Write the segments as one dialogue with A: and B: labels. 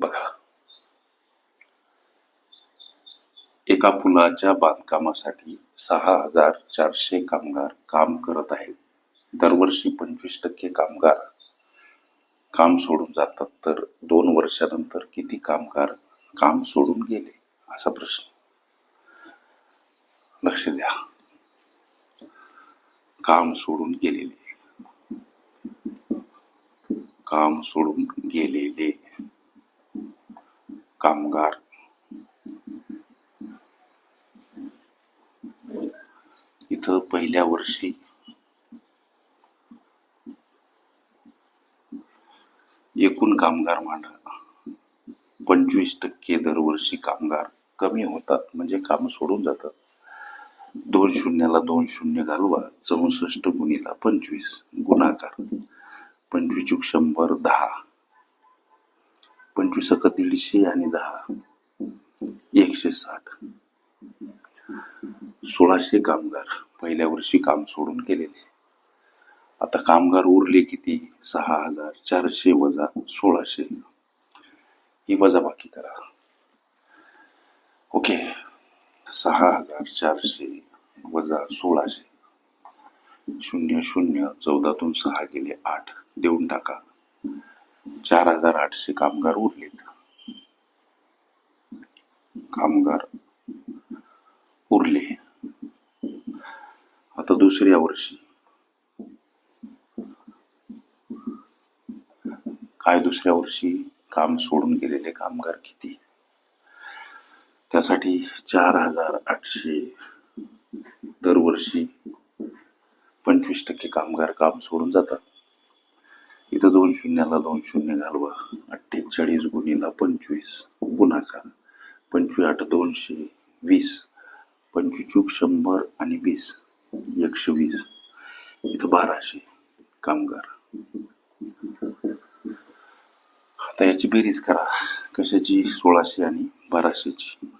A: बघा. एका पुलाच्या बांधकामासाठी सहा हजार चारशे कामगार काम करत आहेत. दरवर्षी पंचवीस टक्के कामगार काम सोडून जातात. तर दोन वर्षानंतर किती कामगार काम सोडून गेले? असा प्रश्न. लक्ष द्या. काम सोडून गेलेले. काम सोडून गेलेले. कामगार. इथं पहिल्या वर्षी एकूण कामगार मांडा. पंचवीस टक्के दरवर्षी कामगार कमी होतात म्हणजे काम सोडून जातात. दोन शून्याला दोन शून्य घालवा चौसष्ट गुणीला पंचवीस गुणाकार. पंचवीस शंभर दहा. पंचवीस अका दीडशे आणि दहा. एकशे साठ. सोळाशे कामगार पहिल्या वर्षी काम सोडून गेलेले. आता कामगार उरले किती? सहा हजार चारशे वजा सोळाशे. ही वजा बाकी करा. ओके. सहा हजार चारशे वजा सोळाशे. शून्य शून्य चौदातून सहा गेले आठ. देऊन टाका. चार हजार आठशे कामगार उरलेत. कामगार उरले. आता दुसऱ्या वर्षी. काय दुसऱ्या वर्षी काम सोडून गेलेले कामगार किती? त्यासाठी चार हजार आठशे दरवर्षी पंचवीस टक्के कामगार काम सोडून जातात. इथं दोन शून्याला दोन शून्य घालवा. अठ्ठेचाळीस गुणीला पंचवीस गुणाकार पंचवीस आठ दोनशे वीस. पंचवीस चूक शंभर आणि वीस. एकशे वीस. इथं बाराशे. कामगार. आता याची बेरीज करा. कशाची? सोळाशे आणि बाराशेची.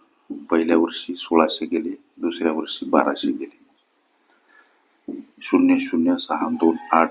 A: पहिल्या वर्षी सोळाशे गेले दुसऱ्या वर्षी बाराशे गेले. शून्य शून्य सहा दोन आठ.